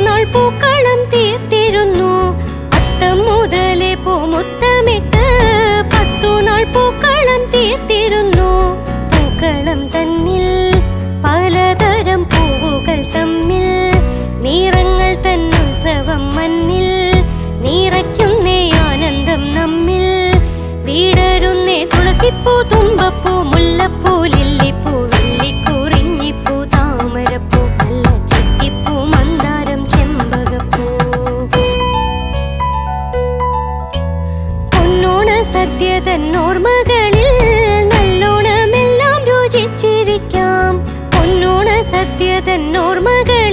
നാൾ പൂക്കളം തീർത്തിരുന്നു. പൂക്കളം തീർത്തിരുന്നു. പൂക്കളം തന്നിൽ പലതരം തമ്മിൽ ആനന്ദം നമ്മിൽ. തുമ്പപ്പൂ മുല്ലപ്പൂ ലില്ലിപ്പൂ പൊന്നോണ സദ്യ തന്നോർമ്മകളിൽ നല്ലോണമെല്ലാം രുചിച്ചിരിക്കാം. പൊന്നോണ തന്നോർമ്മകളിൽ